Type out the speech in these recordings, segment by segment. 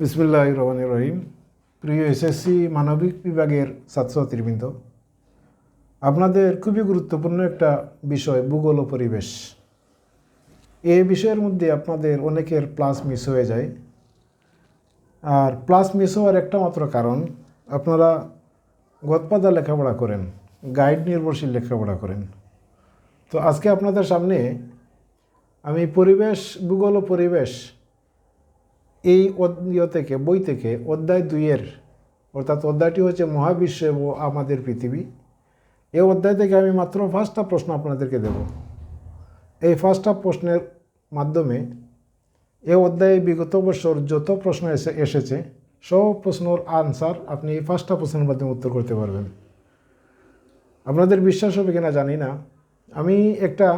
বিসমুল্লাহ রহমান রহিম প্রিয় এসএসসি মানবিক বিভাগের ছাত্রছাত্রীবৃন্দ, আপনাদের খুবই গুরুত্বপূর্ণ একটা বিষয়, ভূগোল ও পরিবেশ। এই বিষয়ের মধ্যে আপনাদের অনেকের প্লাস মিস হয়ে যায়। আর প্লাস মিস হওয়ার একটা মাত্র কারণ, আপনারা গতপাদা লেখাপড়া করেন, গাইড নির্ভরশীল লেখাপড়া করেন। তো আজকে আপনাদের সামনে আমি পরিবেশ, ভূগোল ও পরিবেশ এই ইয়ে থেকে, বই থেকে অধ্যায় দুইয়ের, অর্থাৎ অধ্যায়টি হচ্ছে মহাবিশ্ব ও আমাদের পৃথিবী। এই অধ্যায় থেকে আমি মাত্র ফার্স্টটা প্রশ্ন আপনাদেরকে দেব। এই পাঁচটা প্রশ্নের মাধ্যমে এই অধ্যায়ে বিগত বছর যত প্রশ্ন এসে, এসেছে, সব প্রশ্নর আনসার আপনি এই পাঁচটা প্রশ্নের মাধ্যমে উত্তর করতে পারবেন। আপনাদের বিশ্বাস হবে কিনা জানি না। আমি একটা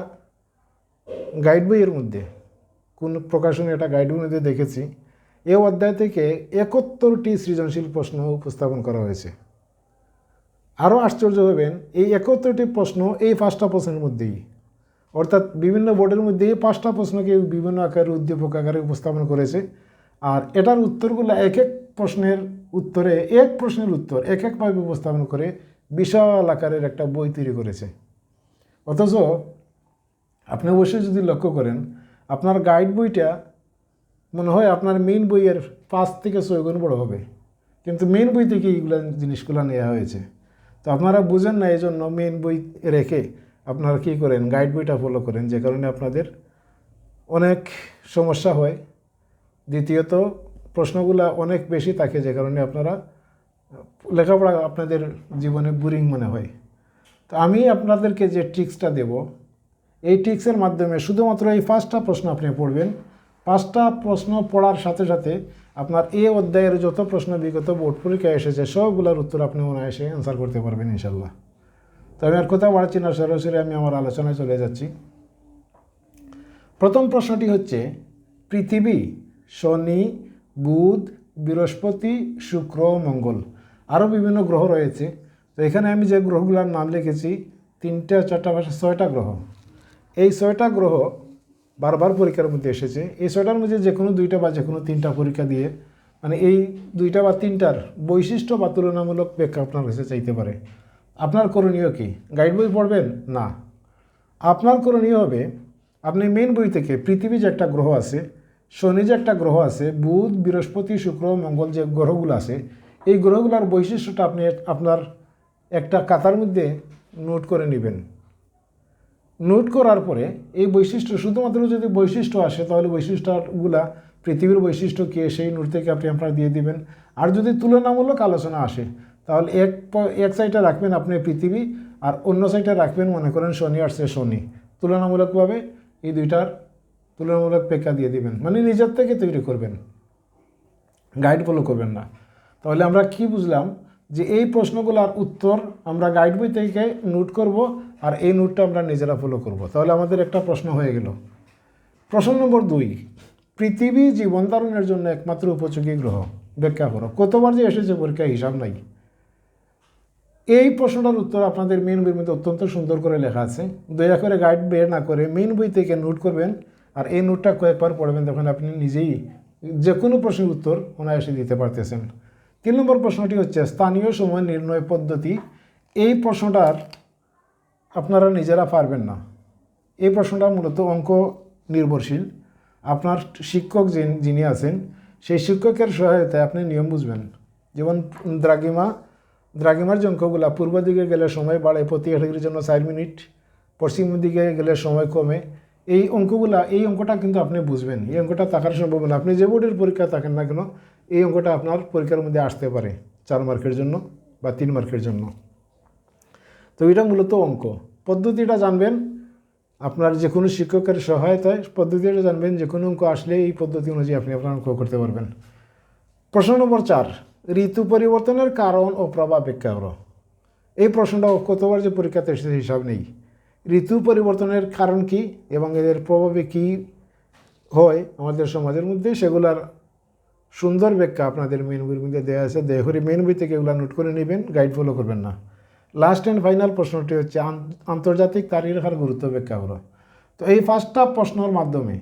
গাইড বইয়ের মধ্যে, কোন প্রকাশনে, একটা গাইড বইয়ের মধ্যে দেখেছি। এই অধ্যায় থেকে একাত্তরটি সৃজনশীল প্রশ্ন উপস্থাপন করা হয়েছে। আরও আশ্চর্য হবেন, এই একাত্তরটি প্রশ্ন এই পাঁচটা প্রশ্নের মধ্যেই। অর্থাৎ বিভিন্ন বোর্ডের মধ্যে এই পাঁচটা প্রশ্নকে বিভিন্ন আকারে, উদ্দীপক আকারে উপস্থাপন করেছে। আর এটার উত্তরগুলো এক এক প্রশ্নের উত্তরে, এক প্রশ্নের উত্তর, এক একভাবে উপস্থাপন করে বিশাল আকারের একটা বই তৈরি করেছে। অথচ আপনি অবশ্যই যদি লক্ষ্য করেন, আপনার গাইড বইটা মনে হয় আপনার মেইন বইয়ের পাঁচ থেকে ছয় গুণ বড় হবে। কিন্তু মেইন বই থেকে এইগুলো জিনিসগুলো নেওয়া হয়েছে। তো আপনারা বুঝেন না এই জন্য মেইন বই রেখে আপনারা কী করেন গাইড বইটা ফলো করেন, যে কারণে আপনাদের অনেক সমস্যা হয়। দ্বিতীয়ত, প্রশ্নগুলো অনেক বেশি থাকে, যে কারণে আপনারা লেখাপড়া আপনাদের জীবনে বোরিং মনে হয়। তো আমি আপনাদেরকে যে ট্রিক্সটা দেব, এই ট্রিক্সের মাধ্যমে শুধুমাত্র এই পাঁচটা প্রশ্ন আপনি পড়বেন পাঁচটা প্রশ্ন পড়ার সাথে সাথে আপনার এ অধ্যায়ের যত প্রশ্ন বিগত বোর্ড পরীক্ষায় এসেছে, সবগুলোর উত্তর আপনি অনায়াসে অ্যান্সার করতে পারবেন ইনশাল্লাহ তো আমি আর কথা বাড়াচ্ছি না, সরাসরি আমি আমার আলোচনায় চলে যাচ্ছি। প্রথম প্রশ্নটি হচ্ছে, পৃথিবী, শনি, বুধ, বৃহস্পতি, শুক্র, মঙ্গল আরও বিভিন্ন গ্রহ রয়েছে। তো এখানে আমি যে গ্রহগুলোর নাম লিখেছি, তিনটা, চারটা পাঁচটা ছয়টা গ্রহ। এই ছয়টা গ্রহ বারবার পরীক্ষার মধ্যে এসেছে। এই ছয়টার মধ্যে যে কোনো দুইটা বা যে কোনো তিনটা পরীক্ষা দিয়ে মানে এই দুইটা বা তিনটার বৈশিষ্ট্য বা তুলনামূলক ব্যাখ্যা আপনার কাছে চাইতে পারে। আপনার করণীয় কি? গাইড বই পড়বেন? না। আপনার করণীয় হবে, আপনি মেন বই থেকে পৃথিবী যে একটা গ্রহ আছে, শনি যে একটা গ্রহ আছে, বুধ, বৃহস্পতি, শুক্র, মঙ্গল যে গ্রহগুলো আছে, এই গ্রহগুলোর বৈশিষ্ট্যটা আপনি আপনার একটা কাতার মধ্যে নোট করে নেবেন। নোট করার পরে এই বৈশিষ্ট্য, শুধুমাত্র যদি বৈশিষ্ট্য আসে, তাহলে বৈশিষ্ট্যগুলা পৃথিবীর বৈশিষ্ট্য কী, সেই নোট থেকে আপনি আপনার দিয়ে দিবেন। আর যদি তুলনামূলক আলোচনা আসে, তাহলে এক এক সাইডে রাখবেন আপনি পৃথিবী আর অন্য সাইডে রাখবেন, মনে করেন শনি আর সে শনি। তুলনামূলকভাবে এই দুইটার তুলনামূলক পেকা দিয়ে দিবেন। মানে নিজের থেকে তৈরি করবেন। গাইড ফলো করবেন না। তাহলে আমরা কি বুঝলাম? যে এই প্রশ্নগুলোর উত্তর আমরা গাইড বই থেকে নোট করব আর এই নোটটা আমরা নিজেরা ফলো করব। তাহলে আমাদের একটা প্রশ্ন হয়ে গেল। প্রশ্ন নম্বর দুই, পৃথিবী জীবন ধারণের জন্য একমাত্র উপযোগী গ্রহ? ব্যাখ্যা করো। কতবার যে এসেছে পরীক্ষা হিসাব নাই। এই প্রশ্নটার উত্তর আপনাদের মেন বইয়ের মধ্যে অত্যন্ত সুন্দর করে লেখা আছে। দয়া করে গাইড বের না করে মেন বই থেকে নোট করবেন আর এই নোটটা কয়েকবার পড়বেন, তখন আপনি নিজেই যে কোনো প্রশ্নের উত্তর ওনায় এসে দিতে পারতেছেন। তিন নম্বর প্রশ্নটি হচ্ছে, স্থানীয় সময় নির্ণয় পদ্ধতি। এই প্রশ্নটার আপনারা নিজেরা পারবেন না। এই প্রশ্নটা মূলত অঙ্ক নির্ভরশীল। আপনার শিক্ষক যিনি- আছেন, সেই শিক্ষকের সহায়তায় আপনি নিয়ম বুঝবেন। যেমন দ্রাগিমা দ্রাগিমার যে অঙ্কগুলা, পূর্ব দিকে গেলে সময় বাড়ে, প্রতি ক্যাটাগরির জন্য চার মিনিট, পশ্চিম দিকে গেলে সময় কমে এই অঙ্কগুলা, এই অঙ্কটা কিন্তু আপনি বুঝবেন। এই অঙ্কটা থাকার সম্ভাবনা। আপনি যে বোর্ডের পরীক্ষা থাকেন না কেন, এই অঙ্কটা আপনার পরীক্ষার মধ্যে আসতে পারে, চার মার্কের জন্য বা তিন মার্কের জন্য। তো এটা মূলত অঙ্ক। পদ্ধতিটা জানবেন, আপনার যে কোনো শিক্ষকের সহায়তায় পদ্ধতিটা জানবেন যে কোনো অঙ্ক আসলে এই পদ্ধতি অনুযায়ী আপনি আপনার অঙ্ক করতে পারবেন। প্রশ্ন নম্বর চার, ঋতু পরিবর্তনের কারণ ও প্রভাব ব্যাখ্যা করো। এই প্রশ্নটা কতবার যে পরীক্ষাতে এসেছে হিসাব নেই। ঋতু পরিবর্তনের কারণ কি এবং এদের প্রভাবে কি হয় আমাদের সমাজের মধ্যে? সেগুলার সুন্দর ব্যাখ্যা আপনাদের মেন বইয়ের মধ্যে দেওয়া আছে। দয়া করে মেন বই থেকে এগুলো নোট করে নেবেন গাইড ফলো করবেন না। লাস্ট অ্যান্ড ফাইনাল প্রশ্নটি হচ্ছে, আন- আন্তর্জাতিক তারিখ রেখার গুরুত্ব ব্যাখ্যা করো তো এই পাঁচটা প্রশ্নের মাধ্যমে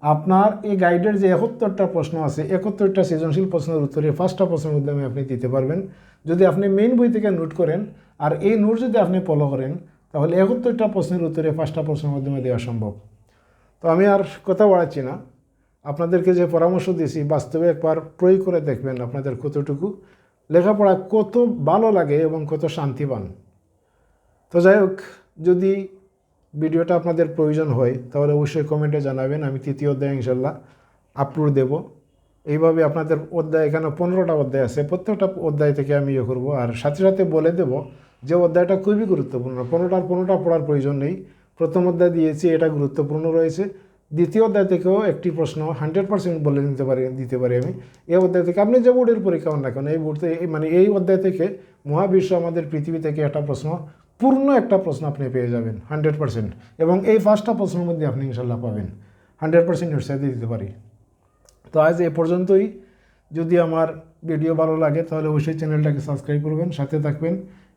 আপনার এই গাইডের যে একাত্তরটা প্রশ্ন আছে, একাত্তরটা সৃজনশীল প্রশ্নের উত্তরে পাঁচটা প্রশ্নের মাধ্যমে আপনি দিতে পারবেন। যদি আপনি মেইন বই থেকে নোট করেন, আর এই নোট যদি আপনি ফলো করেন তাহলে একাত্তরটা প্রশ্নের উত্তরে পাঁচটা প্রশ্নের মাধ্যমে দেওয়া সম্ভব। তো আমি আর কথা বাড়াচ্ছি না। আপনাদেরকে যে পরামর্শ দিয়েছি, বাস্তবে একবার প্রয়োগ করে দেখবেন আপনাদের কতটুকু লেখাপড়া কত ভালো লাগে এবং কত শান্তি পান তো যাই হোক, যদি ভিডিওটা আপনাদের প্রয়োজন হয়, তাহলে অবশ্যই কমেন্টে জানাবেন, আমি তৃতীয় অধ্যায় ইনশাল্লাহ আপলোড দেব। এইভাবে আপনাদের অধ্যায় এখানে পনেরোটা অধ্যায় আছে, প্রত্যেকটা অধ্যায় থেকে আমি ইয়ে করব, আর সাথে সাথে বলে দেব যে অধ্যায়টা খুবই গুরুত্বপূর্ণ পনেরোটার পনেরোটা পড়ার প্রয়োজন নেই। প্রথম অধ্যায় দিয়েছি, এটা গুরুত্বপূর্ণ রয়েছে। দ্বিতীয় অধ্যায় থেকেও একটি প্রশ্ন হান্ড্রেড পার্সেন্ট বলে নিতে পারি, দিতে পারি আমি। এই অধ্যায় থেকে আপনি যে বোর্ডের পরীক্ষা হন না কেন, এই বোর্ড থেকে মানে এই অধ্যায় থেকে মহাবিশ্ব আমাদের পৃথিবী থেকে একটা প্রশ্ন, পূর্ণ একটা প্রশ্ন আপনি পেয়ে যাবেন, হান্ড্রেড পার্সেন্ট। এবং এই পাঁচটা প্রশ্নের মধ্যে আপনি ইনশাল্লাহ পাবেন, হান্ড্রেড পার্সেন্ট নিশ্চয় দিতে পারি। তো আজ এ পর্যন্তই। যদি আমার ভিডিও ভালো লাগে তাহলে অবশ্যই চ্যানেলটাকে সাবস্ক্রাইব করবেন, সাথে থাকবেন।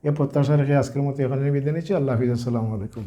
এ প্রত্যাশা রেখে আজকের মতো এখানে বিদায় নিচ্ছি। আল্লাহ হাফিজ। আসসালামু আলাইকুম।